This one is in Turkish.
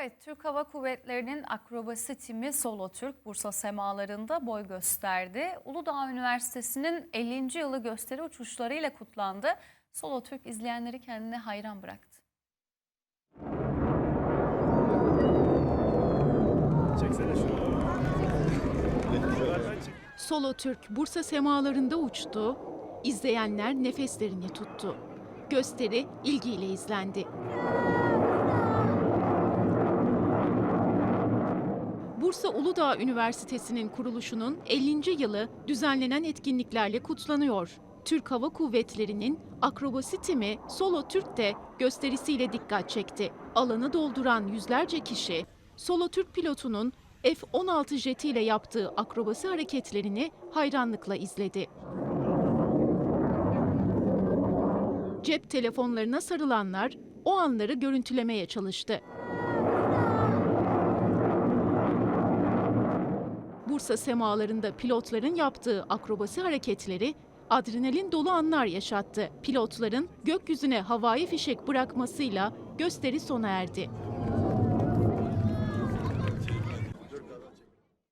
Evet, Türk Hava Kuvvetleri'nin akrobasi timi Solo Türk Bursa semalarında boy gösterdi. Uludağ Üniversitesi'nin 50. yılı gösteri uçuşlarıyla kutlandı. Solo Türk izleyenleri kendine hayran bıraktı. Çeksene şunu. Solo Türk Bursa semalarında uçtu, izleyenler nefeslerini tuttu. Gösteri ilgiyle izlendi. Bursa Uludağ Üniversitesi'nin kuruluşunun 50. yılı düzenlenen etkinliklerle kutlanıyor. Türk Hava Kuvvetleri'nin akrobasi timi Solo Türk de gösterisiyle dikkat çekti. Alanı dolduran yüzlerce kişi Solo Türk pilotunun F-16 jetiyle yaptığı akrobasi hareketlerini hayranlıkla izledi. Cep telefonlarına sarılanlar o anları görüntülemeye çalıştı. Bursa semalarında pilotların yaptığı akrobasi hareketleri adrenalin dolu anlar yaşattı. Pilotların gökyüzüne havai fişek bırakmasıyla gösteri sona erdi.